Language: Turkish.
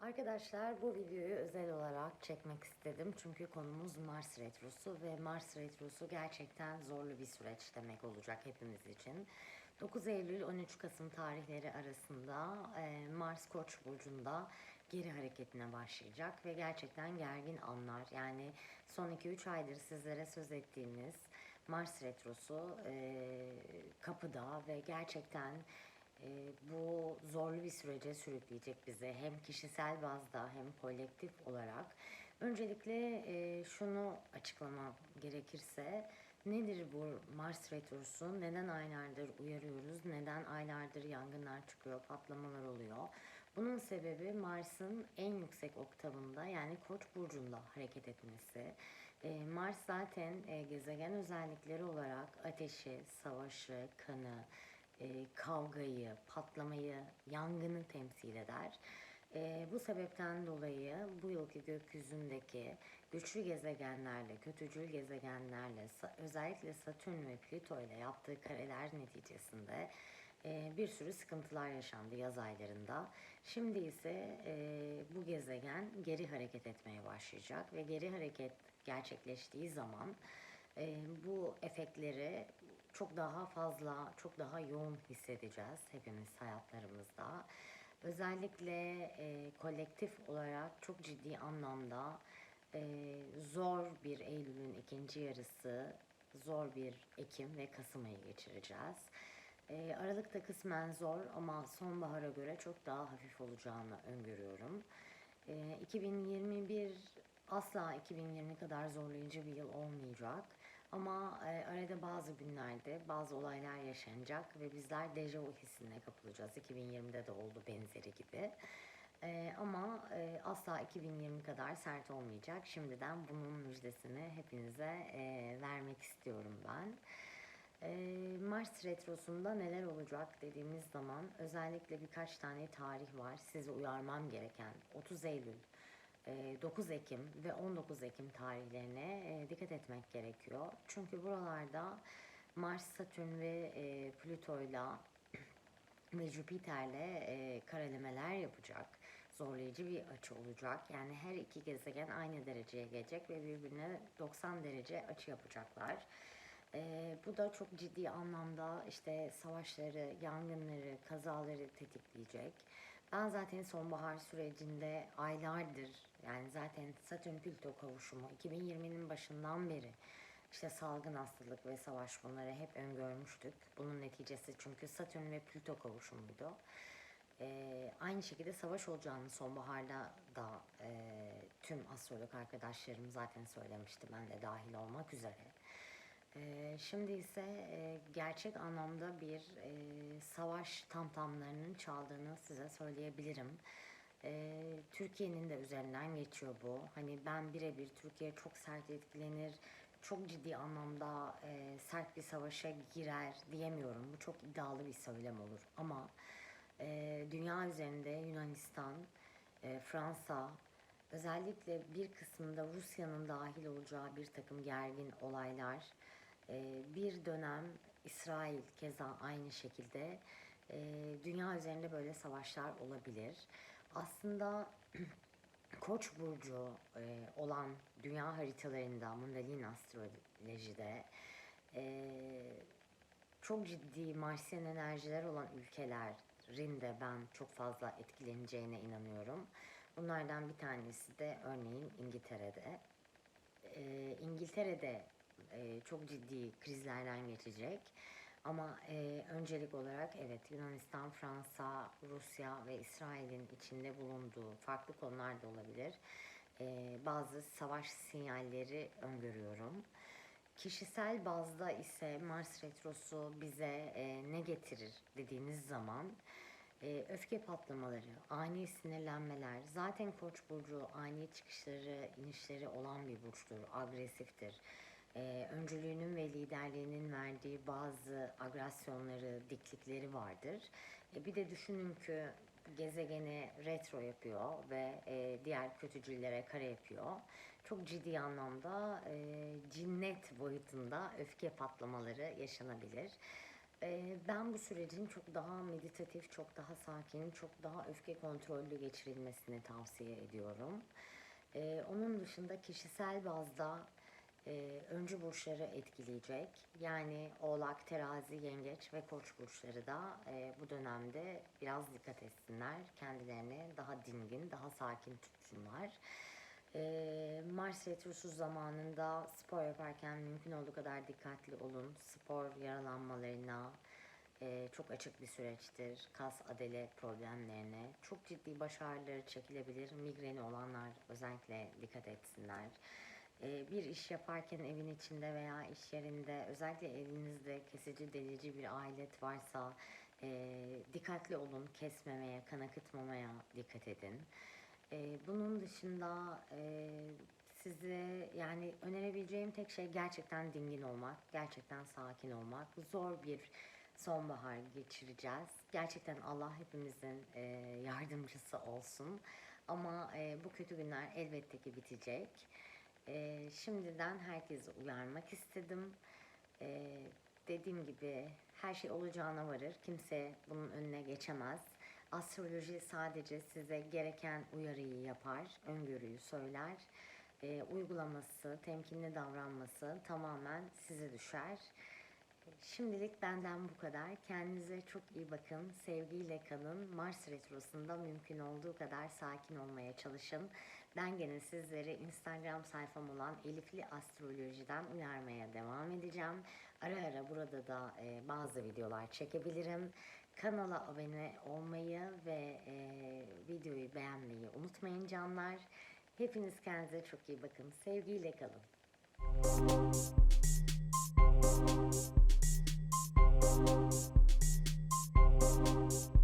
Arkadaşlar bu videoyu özel olarak çekmek istedim. Çünkü konumuz Mars Retrosu ve Mars Retrosu gerçekten zorlu bir süreç demek olacak hepimiz için. 9 Eylül 13 Kasım tarihleri arasında Mars Koç burcunda geri hareketine başlayacak ve gerçekten gergin anlar. Yani son 2-3 aydır sizlere söz ettiğimiz Mars Retrosu e, kapıda ve gerçekten e, bu zorlu bir sürece sürükleyecek bizi hem kişisel bazda hem kolektif olarak. Öncelikle e, şunu açıklamam gerekirse nedir bu Mars Retrosu? Neden aylardır uyarıyoruz? Neden aylardır yangınlar çıkıyor, patlamalar oluyor? Bunun sebebi Mars'ın en yüksek oktavında yani Koç burcunda hareket etmesi. E, Mars zaten e, gezegen özellikleri olarak ateşi, savaşı, kanı, e, kavgayı, patlamayı, yangını temsil eder. E, bu sebepten dolayı bu yılki gökyüzündeki güçlü gezegenlerle, kötücül gezegenlerle, özellikle Satürn ve Plüto ile yaptığı kareler neticesinde bir sürü sıkıntılar yaşandı yaz aylarında. Şimdi ise e, bu gezegen geri hareket etmeye başlayacak ve geri hareket gerçekleştiği zaman e, bu efektleri çok daha fazla, çok daha yoğun hissedeceğiz hepimiz hayatlarımızda. Özellikle e, kolektif olarak çok ciddi anlamda e, zor bir Eylül'ün ikinci yarısı, zor bir Ekim ve Kasım ayı geçireceğiz. E, Aralık'ta kısmen zor ama sonbahara göre çok daha hafif olacağını öngörüyorum. E, 2021 asla 2020 kadar zorlayıcı bir yıl olmayacak. Ama e, arada bazı günlerde bazı olaylar yaşanacak ve bizler dejavu hissine kapılacağız. 2020'de de oldu benzeri gibi. E, ama e, asla 2020 kadar sert olmayacak. Şimdiden bunun müjdesini hepinize e, vermek istiyorum ben. E, Mars Retrosu'nda neler olacak dediğimiz zaman özellikle birkaç tane tarih var. Sizi uyarmam gereken 30 Eylül, e, 9 Ekim ve 19 Ekim tarihlerine e, dikkat etmek gerekiyor. Çünkü buralarda Mars, Satürn ve e, Plüto'yla ve Jüpiter'le e, karelemeler yapacak. Zorlayıcı bir açı olacak. Yani her iki gezegen aynı dereceye gelecek ve birbirine 90 derece açı yapacaklar. Bu da çok ciddi anlamda işte savaşları, yangınları, kazaları tetikleyecek. Ben zaten sonbahar sürecinde aylardır yani zaten Satürn Plüto kavuşumu 2020'nin başından beri işte salgın hastalık ve savaş bunları hep öngörmüştük. Bunun neticesi çünkü Satürn ve Plüto kavuşumuydu. Ee, aynı şekilde savaş olacağını sonbaharda da e, tüm astrolog arkadaşlarım zaten söylemişti. Ben de dahil olmak üzere. Ee, şimdi ise e, gerçek anlamda bir e, savaş tamtamlarının çaldığını size söyleyebilirim. Ee, Türkiye'nin de üzerinden geçiyor bu. Hani ben birebir Türkiye çok sert etkilenir, çok ciddi anlamda e, sert bir savaşa girer diyemiyorum. Bu çok iddialı bir söylem olur. Ama dünya üzerinde Yunanistan, Fransa, özellikle bir kısmında Rusya'nın dahil olacağı bir takım gergin olaylar, bir dönem İsrail keza aynı şekilde e, dünya üzerinde böyle savaşlar olabilir. Aslında Koç burcu e, olan dünya haritalarında, Mundalini astrolojide e, çok ciddi Marsiyen enerjiler olan ülkelerin de ben çok fazla etkileneceğine inanıyorum. Bunlardan bir tanesi de örneğin İngiltere'de. İngiltere'de e, çok ciddi krizlerden geçecek. Ama e, öncelik olarak evet Yunanistan, Fransa, Rusya ve İsrail'in içinde bulunduğu farklı konular da olabilir. E, bazı savaş sinyalleri öngörüyorum. Kişisel bazda ise Mars Retrosu bize e, ne getirir dediğiniz zaman e, öfke patlamaları, ani sinirlenmeler, zaten Koç burcu ani çıkışları, inişleri olan bir burçtur, agresiftir. E, öncülüğünün ve liderliğinin verdiği bazı agresyonları, diklikleri vardır. E, bir de düşünün ki gezegeni retro yapıyor ve e, diğer kötücüllere kare yapıyor. Çok ciddi anlamda e, cinnet boyutunda öfke patlamaları yaşanabilir. Ben bu sürecin çok daha meditatif, çok daha sakin, çok daha öfke kontrollü geçirilmesini tavsiye ediyorum. Onun dışında kişisel bazda e, öncü burçları etkileyecek. Yani Oğlak, Terazi, Yengeç ve Koç burçları da e, bu dönemde biraz dikkat etsinler. Kendilerini daha dingin, daha sakin tutsunlar. E, Mars Retrosu zamanında spor yaparken mümkün olduğu kadar dikkatli olun. Spor yaralanmalarına e, çok açık bir süreçtir. Kas adele problemlerine. Çok ciddi baş ağrıları çekilebilir. Migreni olanlar özellikle dikkat etsinler. E, bir iş yaparken evin içinde veya iş yerinde özellikle evinizde kesici delici bir alet varsa e, dikkatli olun kesmemeye, kan akıtmamaya dikkat edin. E, bunun dışında size yani önerebileceğim tek şey gerçekten dingin olmak, gerçekten sakin olmak. Zor bir sonbahar geçireceğiz. Gerçekten Allah hepimizin e, yardımcısı olsun. Ama e, bu kötü günler elbette ki bitecek. Ee, şimdiden herkesi uyarmak istedim. Ee, dediğim gibi her şey olacağına varır. Kimse bunun önüne geçemez. Astroloji sadece size gereken uyarıyı yapar, öngörüyü söyler. Ee, uygulaması, temkinli davranması tamamen size düşer. Şimdilik benden bu kadar. Kendinize çok iyi bakın. Sevgiyle kalın. Mars Retrosu'nda mümkün olduğu kadar sakin olmaya çalışın. Ben gene sizleri Instagram sayfam olan Elifli Astroloji'den uyarmaya devam edeceğim. Ara ara burada da e, bazı videolar çekebilirim. Kanala abone olmayı ve e, videoyu beğenmeyi unutmayın canlar. Hepiniz kendinize çok iyi bakın. Sevgiyle kalın. Müzik